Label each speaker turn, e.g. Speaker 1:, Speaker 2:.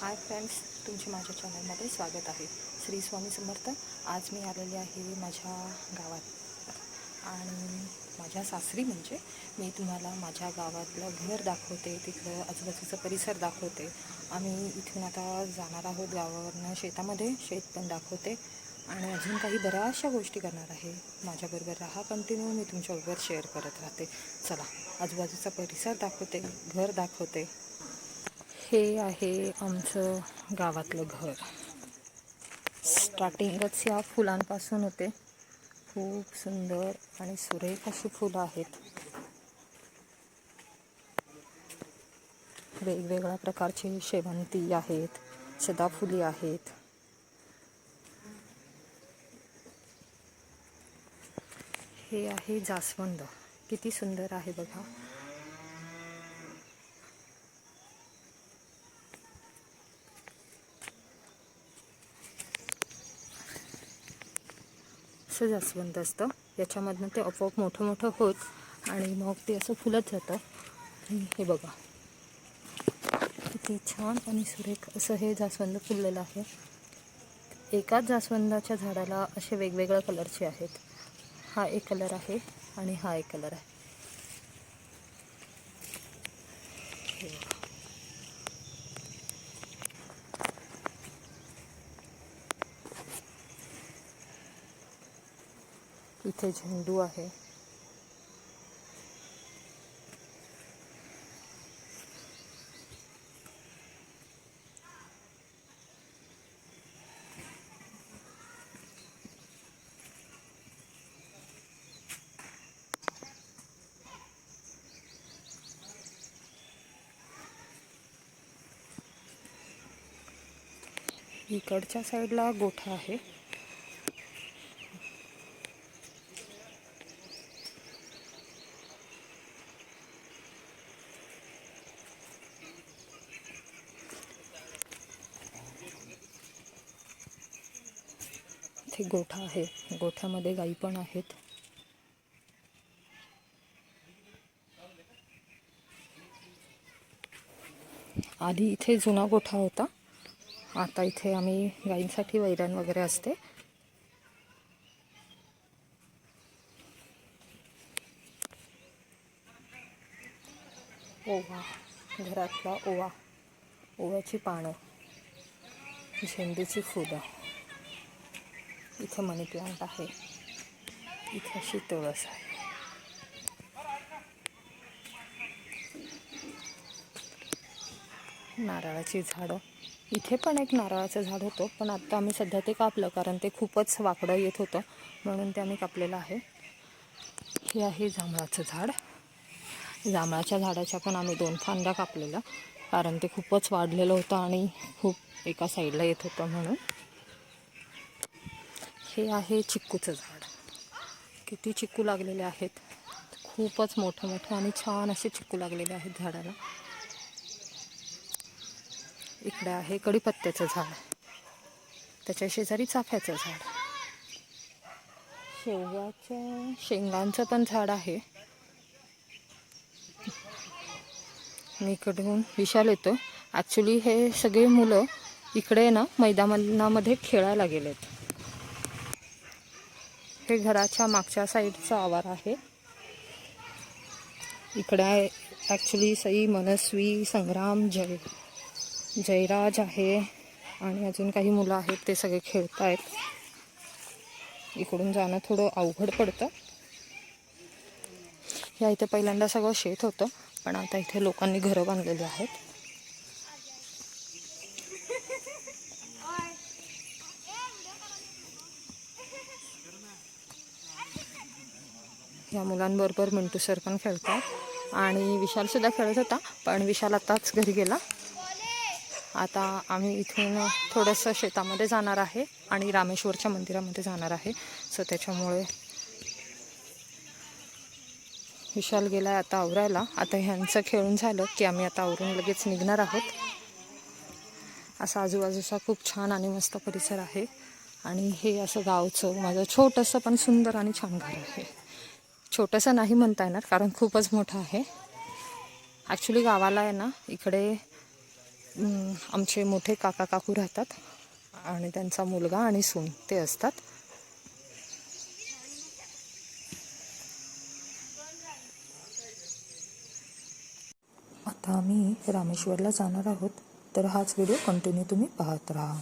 Speaker 1: Hi friends तुमचे माझ्या चॅनलमध्ये स्वागत आहे. श्री स्वामी समर्थ आज मी आलेली आहे माझ्या गावात. आणि माझ्या सासरी म्हणजे मी तुम्हाला माझ्या गावातलं घर दाखवते तिथलं आजूबाजूचा परिसर दाखवते. आम्ही इथून आता जाणार आहोत गावावरनं शेतामध्ये शेत पण दाखवते. आणि अजून काही बऱ्याचशा गोष्टी करणार आहे. माझ्याबरोबर राहा कंटिन्यू मी तुमच्याबरोबर शेअर करत राहते. चला आजूबाजूचा परिसर दाखवते घर दाखवते. हे आहे आमचं गावातलं घर. स्टार्टिंगच या फुलांपासून होते. खूप सुंदर आणि सुरेख अशी फुलं आहेत. वेगवेगळ्या प्रकारची शेवंती आहेत सदाफुली आहेत. हे आहे जास्वंद. किती सुंदर आहे बघा. असं जास्वंद असतं. याच्यामधनं ते आपोआप मोठं मोठं होत आणि मग ते असं फुलत जातं. हे बघा. किती छान आणि सुरेख असं हे जास्वंद फुललेलं आहे. एकाच जास्वंदाच्या झाडाला असे वेगवेगळ्या कलरचे आहेत. हा एक कलर आहे आणि हा एक कलर आहे. इथे झेंडू आहे. इकडच्या साईडला गोठा आहे. इथे गोठा आहे. गोठ्यामध्ये गाई पण आहेत. आधी इथे जुना गोठा होता. आता इथे आम्ही गाईंसाठी वैरण वगैरे असते. ओवा. घरातला ओवा. ओव्याची पानं. झेंडूची फुलं. इथं मनी प्लांट आहे. इथं अशी आहे. नारळाची झाडं. इथे पण एक नारळाचं झाड होतं पण आत्ता आम्ही सध्या ते कापलं कारण ते खूपच वाकडं येत होतं म्हणून ते आम्ही कापलेलं आहे. हे आहे जांभळाचं झाड. जांभळाच्या झाडाच्या पण आम्ही दोन फांद्या कापलेल्या कारण ते खूपच वाढलेलं होतं आणि खूप एका साईडला येत होतं म्हणून. हे आहे चिक्कूचं झाड. किती चिक्कू लागलेले आहेत. खूपच मोठं मोठं आणि छान असे चिक्कू लागलेले आहेत झाडाला. इकडे आहे कडीपत्त्याचं झाड. त्याच्या शेजारी चाफ्याचं झाड. शेवग्याच्या शेंगांचं पण झाड आहे. मी इकडून विशाल येतो ॲक्च्युली हे सगळे मुलं इकडे ना मैदानामध्ये खेळायला गेलेत. हे घराच्या मागच्या साईडचा आवार आहे. इकडे ॲक्च्युली सई मनस्वी संग्राम जय जयराज आहे आणि अजून काही मुलं आहेत ते सगळे खेळत आहेत इकडून जाणं थोडं अवघड पडतं. या इथे पहिल्यांदा सगळं शेत होतं पण आता इथे लोकांनी घरं बांधलेली आहेत. या मुलांबरोबर मिंटू सर पण खेळतात आणि विशालसुद्धा खेळत होता पण विशाल आताच घरी गेला. आता आम्ही इथून थोडंसं शेतामध्ये जाणार आहे आणि रामेश्वरच्या मंदिरामध्ये जाणार आहे. सो त्याच्यामुळे विशाल गेला आहे आता आवरायला. आता ह्यांचं खेळून झालं की आम्ही आता आवरून लगेच निघणार आहोत. असा आजूबाजूचा खूप छान आणि मस्त परिसर आहे. आणि हे असं गावचं माझं छोटंसं पण सुंदर आणि छान घर आहे. छोटंसं नाही म्हणता येणार कारण खूपच मोठं आहे. ॲक्च्युली गावाला आहे ना इकडे आमचे मोठे काका काकू राहतात आणि त्यांचा मुलगा आणि सून ते असतात. आता आम्ही रामेश्वरला जाणार आहोत तर हाच व्हिडिओ कंटिन्यू तुम्ही पाहत राहा.